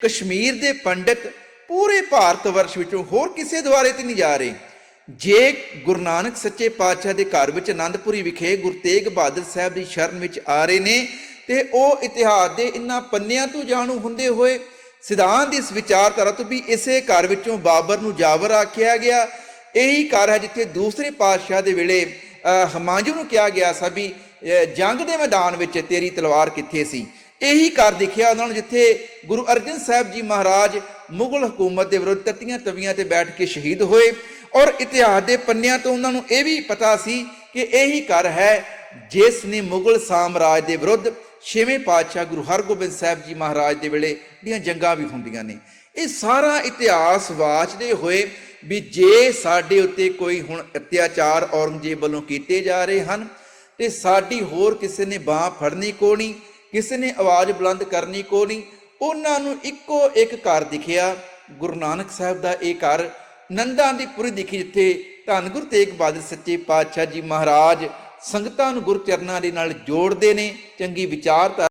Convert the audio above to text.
ਕਸ਼ਮੀਰ ਦੇ ਪੰਡਤ ਪੂਰੇ ਭਾਰਤ ਵਰਸ਼ ਵਿੱਚੋਂ ਹੋਰ ਕਿਸੇ ਦੁਆਰੇ ਤੇ ਨਹੀਂ ਜਾ ਰਹੇ। ਜੇ ਗੁਰੂ ਨਾਨਕ ਸੱਚੇ ਪਾਤਸ਼ਾਹ ਦੇ ਘਰ ਵਿੱਚ ਆਨੰਦਪੁਰੀ ਵਿਖੇ ਗੁਰੂ ਤੇਗ ਬਹਾਦਰ ਸਾਹਿਬ ਦੀ ਸ਼ਰਨ ਵਿੱਚ ਆ ਰਹੇ ਨੇ ਤੇ ਉਹ ਇਤਿਹਾਸ ਦੇ ਇਨ੍ਹਾਂ ਪੰਨਿਆਂ ਤੋਂ ਜਾਣੂ ਹੁੰਦੇ ਹੋਏ ਸਿਧਾਂਤ ਦੀ ਇਸ ਵਿਚਾਰਧਾਰਾ ਤੋਂ ਵੀ ਇਸੇ ਘਰ ਵਿੱਚੋਂ ਬਾਬਰ ਨੂੰ ਜਾਵਰ ਆਖਿਆ ਗਿਆ। ਇਹੀ ਘਰ ਹੈ ਜਿੱਥੇ ਦੂਸਰੇ ਪਾਤਸ਼ਾਹ ਦੇ ਵੇਲੇ ਅਹ, ਨੂੰ ਕਿਹਾ ਗਿਆ ਸੀ ਵੀ ਜੰਗ ਦੇ ਮੈਦਾਨ ਵਿੱਚ ਤੇਰੀ ਤਲਵਾਰ ਕਿੱਥੇ ਸੀ? ਇਹੀ ਘਰ ਦੇਖਿਆ ਉਹਨਾਂ ਨੂੰ ਜਿੱਥੇ ਗੁਰੂ ਅਰਜਨ ਸਾਹਿਬ ਜੀ ਮਹਾਰਾਜ ਮੁਗਲ ਹਕੂਮਤ ਦੇ ਵਿਰੁੱਧ ਤੱਤੀਆਂ ਤਵੀਆਂ ਤੇ ਬੈਠ ਕੇ ਸ਼ਹੀਦ ਹੋਏ ਔਰ ਇਤਿਹਾਸ ਦੇ ਪੰਨਿਆਂ ਤੋਂ ਉਹਨਾਂ ਨੂੰ ਇਹ ਵੀ ਪਤਾ ਸੀ ਕਿ ਇਹੀ ਘਰ ਹੈ ਜਿਸ ਨੇ ਮੁਗਲ ਸਾਮਰਾਜ ਦੇ ਵਿਰੁੱਧ ਛੇਵੇਂ ਪਾਤਸ਼ਾਹ ਗੁਰੂ ਹਰਗੋਬਿੰਦ ਸਾਹਿਬ ਜੀ ਮਹਾਰਾਜ ਦੇ ਵੇਲੇ ਦੀਆਂ ਜੰਗਾਂ ਵੀ ਹੁੰਦੀਆਂ ਨੇ। ਇਹ ਸਾਰਾ ਇਤਿਹਾਸ ਵਾਚਦੇ ਹੋਏ ਵੀ ਜੇ ਸਾਡੇ ਉੱਤੇ ਕੋਈ ਹੁਣ ਅਤਿਆਚਾਰ ਔਰੰਗਜ਼ੇਬ ਵੱਲੋਂ ਕੀਤੇ ਜਾ ਰਹੇ ਹਨ, ਤੇ ਸਾਡੀ ਹੋਰ ਕਿਸੇ ਨੇ ਬਾਹ ਫੜਨੀ ਕੋ ਕਿਸੇ ਨੇ ਆਵਾਜ਼ ਬੁਲੰਦ ਕਰਨੀ ਕੋ ਨਹੀਂ, ਉਹਨਾਂ ਨੂੰ ਇੱਕੋ ਇੱਕ ਘਰ ਦਿਖਿਆ। ਗੁਰੂ ਨਾਨਕ ਸਾਹਿਬ ਦਾ ਇਹ ਘਰ ਨੰਦਾਂ ਦੀ ਪੁਰੀ ਦਿਖੀ, ਜਿੱਥੇ ਧੰਨ ਗੁਰੂ ਤੇਗ ਬਹਾਦਰ ਸੱਚੇ ਪਾਤਸ਼ਾਹ ਜੀ ਮਹਾਰਾਜ ਸੰਗਤਾਂ ਨੂੰ ਗੁਰਚਰਨਾਂ ਦੇ ਨਾਲ ਜੋੜਦੇ ਨੇ, ਚੰਗੀ ਵਿਚਾਰਧਾਰਾ